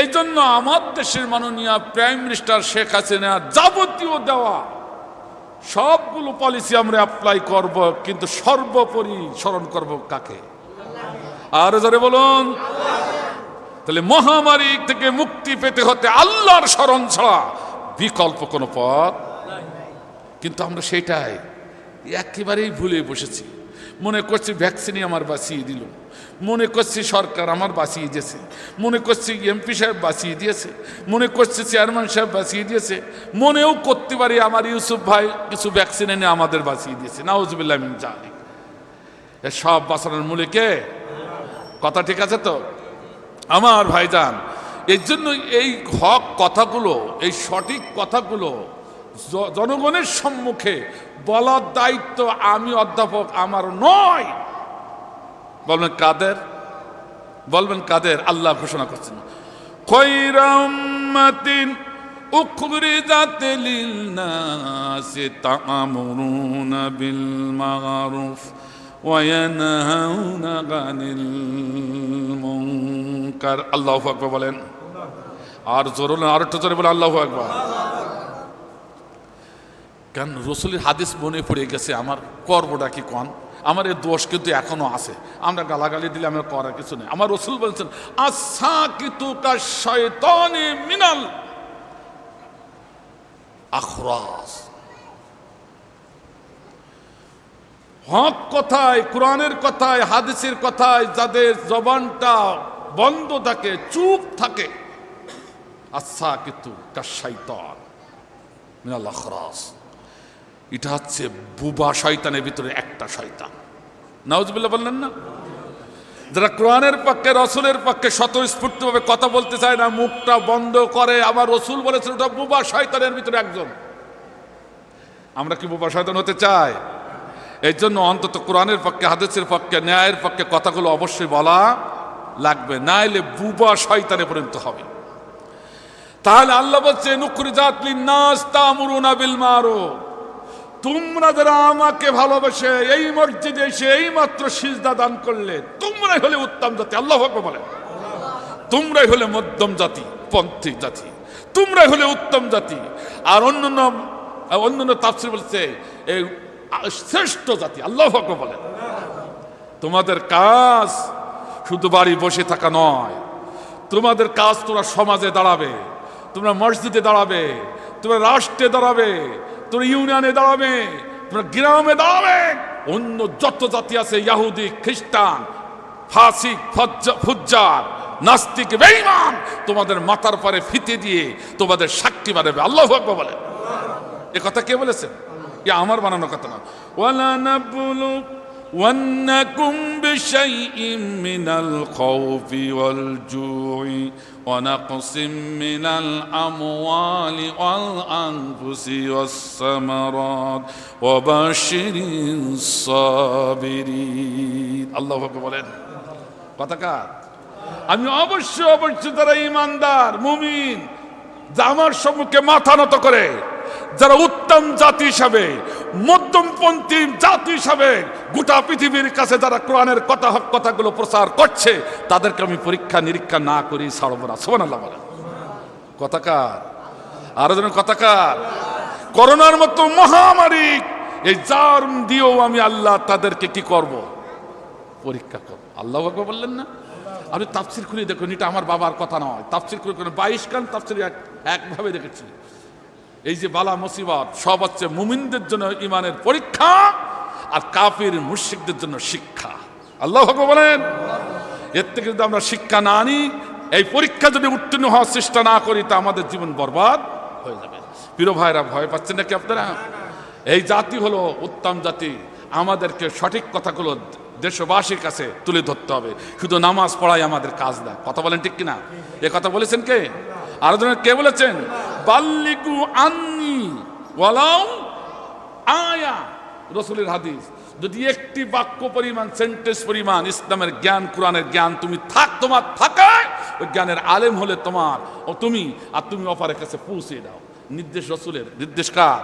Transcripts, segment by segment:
এই জন্য আমার দেশের মাননীয় প্রাইম মিনিস্টার শেখ হাসিনা যাবতীয় দেওয়া সবগুলো পলিসি আমরা অ্যাপ্লাই করব, কিন্তু সর্বোপরি স্মরণ করব কাকে? আর জোরে বলুন। তাহলে মহামারী থেকে মুক্তি পেতে হতে আল্লাহর স্মরণ ছাড়া বিকল্প কোনো পথ কিন্তু আমরা সেটাই একেবারেই ভুলে বসেছি। মনে করছি ভ্যাকসিনই আমার বাঁচিয়ে দিল। মনে করছি সরকার আমার বাঁচিয়ে দিয়েছে। মনে করছি এমপি সাহেব বাঁচিয়ে দিয়েছে। মনে করছি চেয়ারম্যান সাহেব বাঁচিয়ে দিয়েছে। মনেও করতে পারি আমার ইউসুফ ভাই কিছু ভ্যাকসিন এনে আমাদের বাঁচিয়ে দিয়েছে। নাউজুবিল্লাহ এ সব বাঁচানোর মূলে কে? কথা ঠিক আছে তো? আমার ভাইজান, এর জন্য এই হক কথাগুলো, এই সঠিক কথাগুলো জনগণের সম্মুখে বলার দায়িত্ব আমি অধ্যাপক আমার নয়। বলবেন কাদের? বলবেন কাদের? আল্লাহ ঘোষণা করছেন। বলেন। আর জোরে আর একটু জোরে বলেন, আল্লাহু আকবার। কেন? রসুলের হাদিস মনে পড়ে গেছে, আমার কর্মটা কি কন? আমার এই দোষ কিন্তু এখনও আছে। আমরা গালাগালি দিলে আমার করার কিছু নেই। আমার রসুল বলছেন আশা কিন্তু কার শয়তানে মিনাল আখরাস। হক কথায়, কোরআনের কথায়, হাদিসের কথায় যাদের জবানটা বন্ধ থাকে, চুপ থাকে আচ্ছা কিন্তু কার শৈতান মিনাল আখরাস। এটা হচ্ছে বুবা শয়তানের ভিতরে একটা শয়তান। নাউজবিল্লা বললেন না? যারা কোরআনের পক্ষে, রসুলের পক্ষে স্বতঃস্ফূর্তভাবে কথা বলতে চায় না, মুখটা বন্ধ করে আমার রসুল বলেছেন ওটা বুবা শয়তানের ভিতরে একজন। আমরা কি বুবা শয়তান হতে চাই? এই জন্য অন্তত কোরআনের পক্ষে, হাদিসের পক্ষে, ন্যায়ের পক্ষে কথাগুলো অবশ্যই বলা লাগবে। না এলে বুবা শয়তানে পরিণত হবে। তাহলে আল্লাহ বলছে নুকরি জাতলি নাস তামুরুনা বিল মারুফ তোমরা যারা আমাকে ভালোবাসে, এই মসজিদে এসে এই মাত্র সিজদা দান করলে, তোমরাই হলে উত্তম জাতি, আল্লাহ বলে তোমরাই হলে মধ্যম জাতি, পন্থী জাতি, তোমরাই হলে উত্তম জাতি। আর অন্যান্য অন্যান্য তাফসির বলছে এই শ্রেষ্ঠ জাতি, আল্লাহ বলে তোমাদের কাজ শুধু বাড়ি বসে থাকা নয়, তোমাদের কাজ তোমরা সমাজে দাঁড়াবে, তোমরা মসজিদে দাঁড়াবে, তোমরা রাষ্ট্রে দাঁড়াবে তোমরা ইউনিয়নে দাঁড়াবে তোমরা গ্রামে দাঁড়াবে। অন্য যত জাতি আছে, ইয়াহুদি, খ্রিস্টান ফজ্জা- ফুজ্জার, নাস্তিক, বেঈমান, তোমাদের মাথার পরে ফিতে দিয়ে তোমাদের সাক্ষী বানাবে। আল্লাহ বলে। এ কথা কে বলেছেন এ আমার বানানো কথা না। ওয়ালা وأنكم بشيء من الخوف والجوع ونقص من الأموال والأنفس والثمرات وبشر الصابرين الله أكبر বলেন কথাকার আমি অবশ্যই অবশ্যই তারা ইমানদার মুমিন যা আমার সম্মুখে মাথা নত করে যারা উত্তম জাতি হিসাবে মধ্যমপন্থী জাতি হিসাবে গোটা পৃথিবীর কাছে যারা কোরআনের কথা হক কথাগুলো প্রচার করছে, তাদেরকে আমি পরীক্ষা নিরীক্ষা না করি ছাড়বো না। সোমান আল্লাহ বলেন। কথাকার। আরও যেন কথাকার। করোনার মতো মহামারী, এই জার দিয়েও আমি আল্লাহ তাদেরকে কি করব? পরীক্ষা করব। আল্লাহ বললেন না? আপনি তাফসির খুলে দেখুন, এটা আমার বাবার কথা নয়। তাফসির খুলে বাইশ কান তাফসির একভাবে দেখেছি। এই যে বালা মুসিবত, সব হচ্ছে মুমিনদের জন্য ইমানের পরীক্ষা আর কাফির মুশিকদের জন্য শিক্ষা। আল্লাহ বলেন, এর থেকে যদি আমরা শিক্ষা না আনি, এই পরীক্ষা যদি উত্তীর্ণ হওয়ার চেষ্টা না করি, তা আমাদের জীবন বরবাদ হয়ে যাবে। প্রিয় ভাইরা, ভয় পাচ্ছেন নাকি আপনারা? এই জাতি হলো উত্তম জাতি। আমাদেরকে সঠিক কথাগুলো দেশবাসীর কাছে তুলে ধরতে হবে। শুধু নামাজ পড়াই আমাদের কাজ না। কথা বলেন ঠিক কিনা? এ কথা বলেছেন কে? আরও কে বলেছেন? বাল্লিকু আন্নি ওয়ালাও আয়া, রসুলের হাদিস। যদি একটি বাক্য পরিমাণ সেন্টেন্স পরিমাণ, ইসলামের জ্ঞান, কোরআনের জ্ঞান তুমি থাক, তোমার থাকায়, ওই জ্ঞানের আলেম হলে তোমার ও তুমি, আর তুমি অপারের কাছে পৌঁছে দাও। নির্দেশ রসুলের, নির্দেশ কার?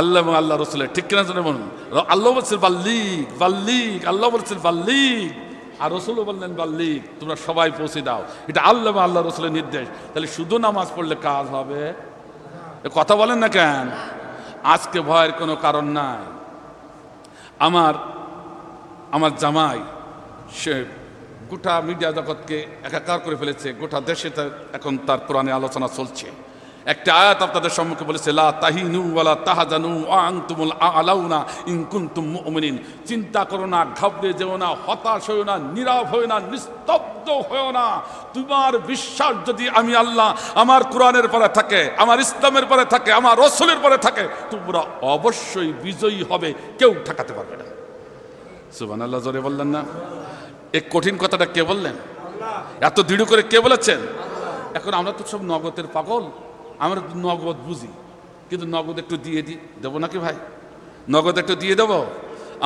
আল্লাহ আল্লাহ রসুলের। ঠিক কিনা বলুন? আল্লাহ বলছেন বাল্লিক বাল্লিক আল্লাহ বলছেন বাল্লিক আর রসুল বললেন বাল্লিক তোমরা সবাই পৌঁছে দাও। এটা আল্লাহ আল্লাহ রসুলের নির্দেশ। তাহলে শুধু নামাজ পড়লে কাজ হবে? কথা বলেন না কেন? আজকে ভয়ের কোনো কারণ নাই। আমার আমার জামাই, সে গোটা মিডিয়া জগৎকে একাকার করে ফেলেছে। গোটা দেশে এখন তার কোরআনে আলোচনা চলছে। একটা আয়াত আপনাদের সম্মুখে বলেছে, লা তাহিনু ওয়ালা তাহাজানু আনতুমুল আলাউনা ইন কুনতুম মুমিনিন। চিন্তা করো না, ঘাবড়ে যেও না, হতাশ হয়েও না, নীরব হয়েও না, নিস্তব্ধ হয়েও না। তোমার বিশ্বাস যদি আমি আল্লাহ, আমার কোরআনের পরে থাকে, আমার ইসলামের পরে থাকে, আমার রসুলের পরে থাকে, তোমরা অবশ্যই বিজয়ী হবে, কেউ ঠেকাতে পারবে না। সুবান আল্লাহ জোরে বললেন না? এই কঠিন কথাটা কে বললেন? এত দৃঢ় করে কে বলেছেন? এখন আমরা তো সব নগদের পাগল। আমরা নগদ বুঝি, কিন্তু নগদ একটু দিয়ে দিই দেবো নাকি ভাই? নগদ একটু দিয়ে দেবো?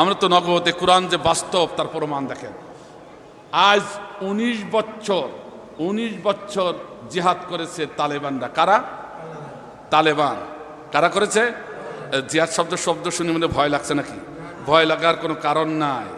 আমরা তো নগদে কোরআন যে বাস্তব, তার প্রমাণ দেখেন। আজ উনিশ বছর উনিশ বছর জিহাদ করেছে তালেবানরা। কারা? তালেবান। কারা করেছে? জিহাদ শব্দ শব্দ শুনে মনে ভয় লাগছে নাকি? ভয় লাগার কোনো কারণ নাই।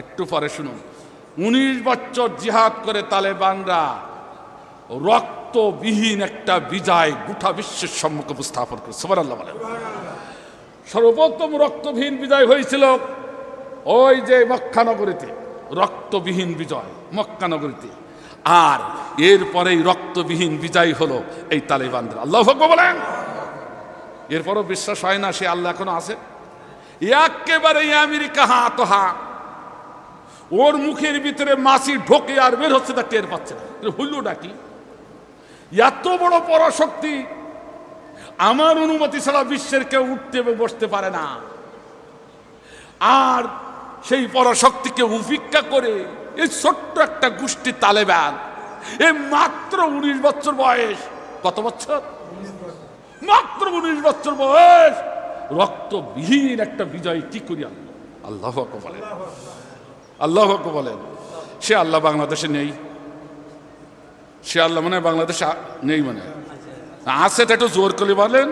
একটু পরে শুনুন। উনিশ বছর জিহাদ করে তালেবানরা রক্তবিহীন একটা বিজয় গোটা বিশ্বের সম্মুখে উপস্থাপন করে সবার আল্লাহ বলেন। সর্বপ্রথম রক্তবিহীন বিজয় হয়েছিল ওই যে মক্কানগরীতে রক্তবিহীন বিজয় মক্কানগরীতে আর এরপরেই রক্তবিহীন বিজয় হলো এই তালেবানদের। আল্লাহ বলেন। এরপরও বিশ্বাস হয় না সে আল্লাহ এখনও আছে। একেবারে আমেরিকা হা তো হা। ওর মুখের ভিতরে মাছি ঢোকে আর বের হচ্ছে, তা টের পাচ্ছে না। হইল ডাকি এত বড় পরাশক্তি। আমার অনুমতি ছাড়া বিশ্বের কেউ উঠতে বসতে পারে না। আর সেই পরাশক্তিকে উপেক্ষা করে এই ছোট্ট একটা গোষ্ঠী তালেবান, এ মাত্র উনিশ বছর বয়স। কত বছর? মাত্র উনিশ বছর বয়স। রক্তবিহীন একটা বিজয় কি করি আনলো আল্লাহ বলেন। আল্লাহ বলেন। সে আল্লাহ বাংলাদেশে নেই। সে আল্লাহ মানে বাংলাদেশে নেই মানে আছে একটু জোর করে বলেন।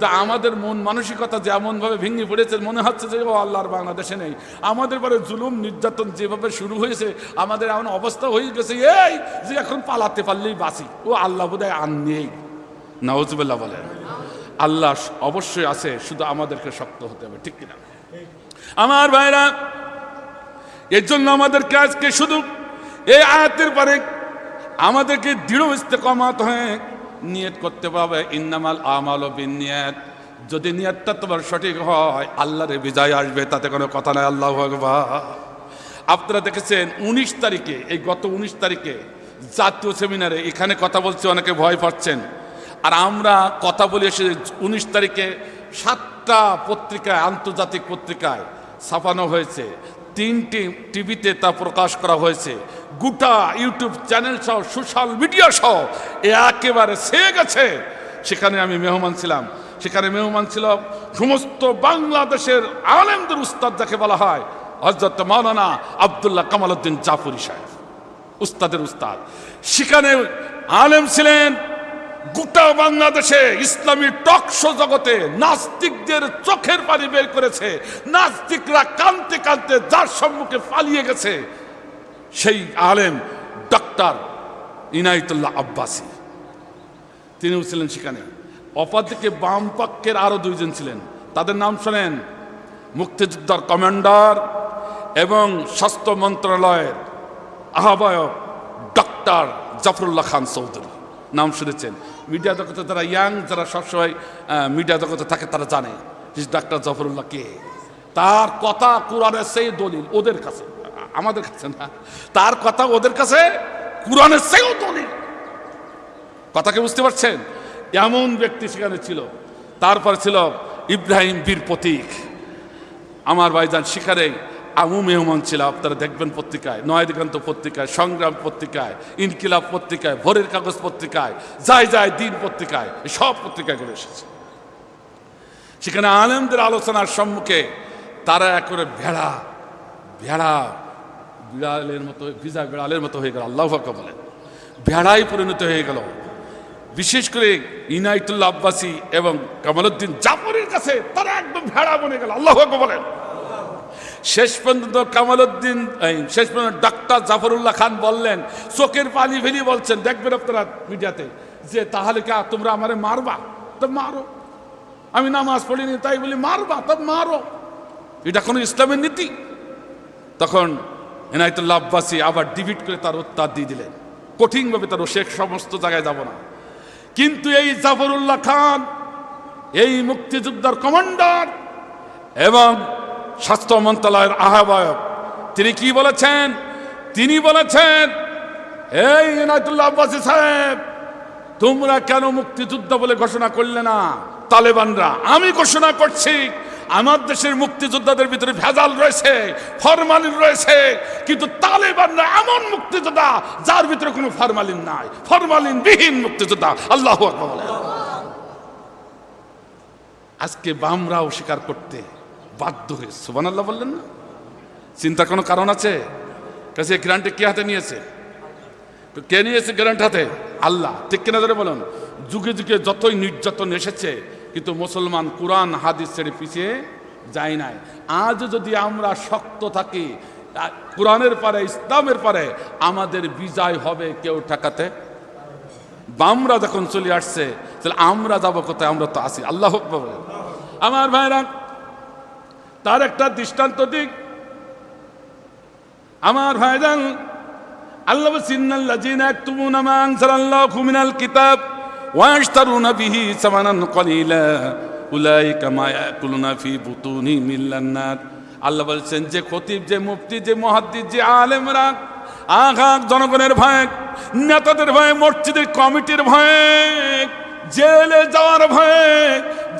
তা আমাদের মন মানসিকতা যেমন ভাবে ভেঙে পড়েছে, মনে হচ্ছে যে, ও আল্লাহর বাংলাদেশে নেই। আমাদের পরে জুলুম, নির্যাতন যেভাবে শুরু হয়েছে, আমাদের এমন অবস্থা হয়ে গেছে, এই যে এখন পালাতে পারলেই বাঁচি। ও আল্লাহ বোধহয় আর নেই। নওয়াজুবিল্লাহ বলেন। আল্লাহ অবশ্যই আছে, শুধু আমাদেরকে শক্ত হতে হবে, ঠিক কিনা? আমার ভাইরা, এর জন্য আমাদেরকে আজকে শুধু এই আয়াতের পরে আমাদেরকে দৃঢ় ইস্তেকমাত হয়ে নিয়ত করতে পারবে। ইন্নামাল আমাল ও বিনিয়ত। যদি নিয়তটা তোমার সঠিক হয়, আল্লাহর বিজয় আসবে, তাতে কোনো কথা নাই, আল্লাহ আপনারা দেখেছেন, উনিশ তারিখে, এই গত উনিশ তারিখে জাতীয় সেমিনারে এখানে কথা বলছে, অনেকে ভয় পাচ্ছেন। আর আমরা কথা বলে এসে উনিশ তারিখে সাতটা পত্রিকায়, আন্তর্জাতিক পত্রিকায় ছাপানো হয়েছে। তিনটি টিভিতে তা প্রকাশ করা হয়েছে। গোটা ইউটিউব চ্যানেল সহ, সোশ্যাল মিডিয়া সহ, এ একেবারে সে গেছে। সেখানে আমি মেহমান ছিলাম। সেখানে মেহমান ছিল সমস্ত বাংলাদেশের আলেমদের উস্তাদ যাকে বলা হয় হজরত মাওলানা আবদুল্লাহ কামাল উদ্দিন জাফরি সাহেব, উস্তাদের উস্তাদ। সেখানে আলেম ছিলেন গোটা বাংলাদেশে ইসলামী টক শো জগতে নাস্তিকদের চোখের পানি বের করেছে। নাস্তিকরা কানতে কানতে যার সম্মুখে পালিয়ে গেছে, সেই আলেম ডক্টর ইনায়তুল্লাহ আব্বাসী। তিনিও ছিলেন সেখানে। অপরদিকে বাম পক্ষের আরও দুইজন ছিলেন। তাদের নাম শোনেন মুক্তিযোদ্ধার কমান্ডার এবং স্বাস্থ্য মন্ত্রণালয়ের আহ্বায়ক ডক্টর জাফরুল্লাহ খান চৌধুরী। নাম শুনেছেন। মিডিয়া জগতে যারা ইয়াং যারা সবসময় মিডিয়া জগতে থাকে, তারা জানে ডাক্তার জাফরুল্লাহ কে। তার কথা কোরআনের সেই দলিল, ওদের কাছে। আমাদের কাছে না। তার কথা ওদের কাছে কোরআনের সেও দলিল। কথাকে বুঝতে পারছেন? এমন ব্যক্তি সেখানে ছিল। তারপর ছিল ইব্রাহিম বীর প্রতীক। আমার ভাইজান শিকারে আমু মেহমান ছিল, আপনারা দেখবেন পত্রিকায় নয় দিগন্ত পত্রিকায়, সংগ্রাম পত্রিকায়, ইনকিলাব পত্রিকায়, ভোরের কাগজ পত্রিকায় যায় যায় দিন পত্রিকায় সব পত্রিকায় করে এসেছে। সেখানে আলেমদের আলোচনার সম্মুখে তারা করে ভেড়া ভেড়া বিড়ালের মতো, ভিজা বিড়ালের মতো হয়ে গেল, আল্লাহ ফাঁকা বলেন ভেড়াই পরিণত হয়ে গেল। বিশেষ করে ইনাইতুল্লাহ আব্বাসী এবং কামালউদ্দিন জাফরের কাছে তারা একদম ভেড়া বনে গেল, আল্লাহ বলেন। শেষ পর্যন্ত কামালউদ্দিন এই, শেষ পর্যন্ত ডাক্তার জাফরুল্লাহ খান বললেন চোখের পানি ফেলি বলছেন দেখবেন আপনারা মিডিয়াতে যে তাহলে কে তোমরা আমারে মারবা? তো মারো। আমি নামাজ পড়িনি তাই বলি মারবা তো মারো। এটা কোনো ইসলামের নীতি। তখন এনায়তুল্লাহ আব্বাসী আবার ডিভিট করে তার উত্তর দিয়ে দিলেন। কঠিনভাবে তার শেখ সমস্ত জায়গায় যাব না। কিন্তু এই জাফরুল্লাহ খান এই মুক্তিযোদ্ধার কমান্ডার এবং স্বাস্থ্য মন্ত্রণালয়ের আহ্বায়ক। তিনি কি বলেছেন? তিনি বলেছেন, এই এনায়তুল্লাহ আব্বাসী সাহেব, তোমরা কেন মুক্তিযুদ্ধ বলে ঘোষণা করলে না? তালেবানরা, আমি ঘোষণা করছি, আমার দেশের মুক্তিযোদ্ধাদের ভিতরে ভেজাল রয়েছে, ফরমালিন রয়েছে, কিন্তু তালেবানরা এমন মুক্তিযোদ্ধা যার ভিতরে কোনো ফরমালিন নাই। ফরমালিন বিহীন মুক্তিযোদ্ধা, আল্লাহ। আজকে বামরাও স্বীকার করতে বাধ্য হয়ে সুবান আল্লাহ বললেন না? চিন্তার কোনো কারণ আছে? কাছে গ্রান্টে কে হাতে নিয়েছে? কে নিয়েছে গ্যারান্ট হাতে? আল্লাহ। ঠিক কিনা ধরে বলুন? যুগে যুগে যতই নির্যাতন এসেছে, কিন্তু মুসলমান কোরআন, হাদিস ছেড়ে পিছিয়ে যায় নাই। আজ যদি আমরা শক্ত থাকি কোরআনের পারে, ইসলামের পারে, আমাদের বিজয় হবে কেউ ঠেকাতে? বামরা যখন চলে আসছে, তাহলে আমরা যাব কোথায়? আমরা তো আসি আল্লাহ আমার ভাইরা তার একটা দৃষ্টান্ত দিক। আমার ভাইজান, আল্লাহ সিন্নাল্লাযীনা ইয়াকতুমুনা মা আনজালাল্লাহু মিনাল কিতাব ওয়া ইয়াশতারুনা বিহি সামানান কলিলা। উলাইকা মা ইয়াকুলুনা ফি বুতুনিহিম ইল্লান নার। আল্লাহ বলছেন, যে খতিব, যে মুফতি, যে মুহাদ্দিস, যে আলেমরা, আঘাত জনগণের ভয়, নেতাদের ভয়ে, মসজিদের কমিটির ভয়ে, জেলে যাওয়ার ভয়ে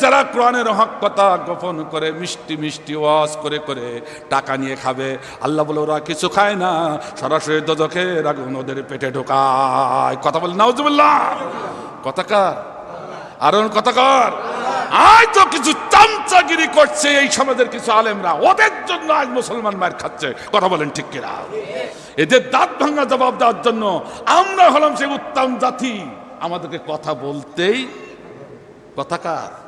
যারা কোরআনের হক কথা গোপন করে, মিষ্টি মিষ্টি ওয়াজ করে করে টাকা নিয়ে খাবে, আল্লাহ বলে, ওরা কিছু খায় না, সরাসরি দোজখের আগুন ওদের পেটে ঢোকায়। কথা বলে, নাউজুবিল্লাহ। কথাকার আর কথা কথাকার আজ তো কিছু চামচাগিরি করছে, এই সমাজের কিছু আলেমরা। ওদের জন্য আজ মুসলমান মায়ের খাচ্ছে। কথা বলেন ঠিক কিনা? এদের দাঁত ভাঙা জবাব দেওয়ার জন্য আমরা হলাম সেই উত্তম জাতি। আমাদেরকে কথা বলতেই কথাকার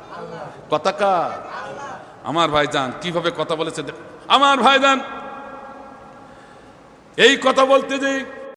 কথাকার আমার ভাইজান কীভাবে কথা বলেছে আমার ভাইজান এই কথা বলতে যে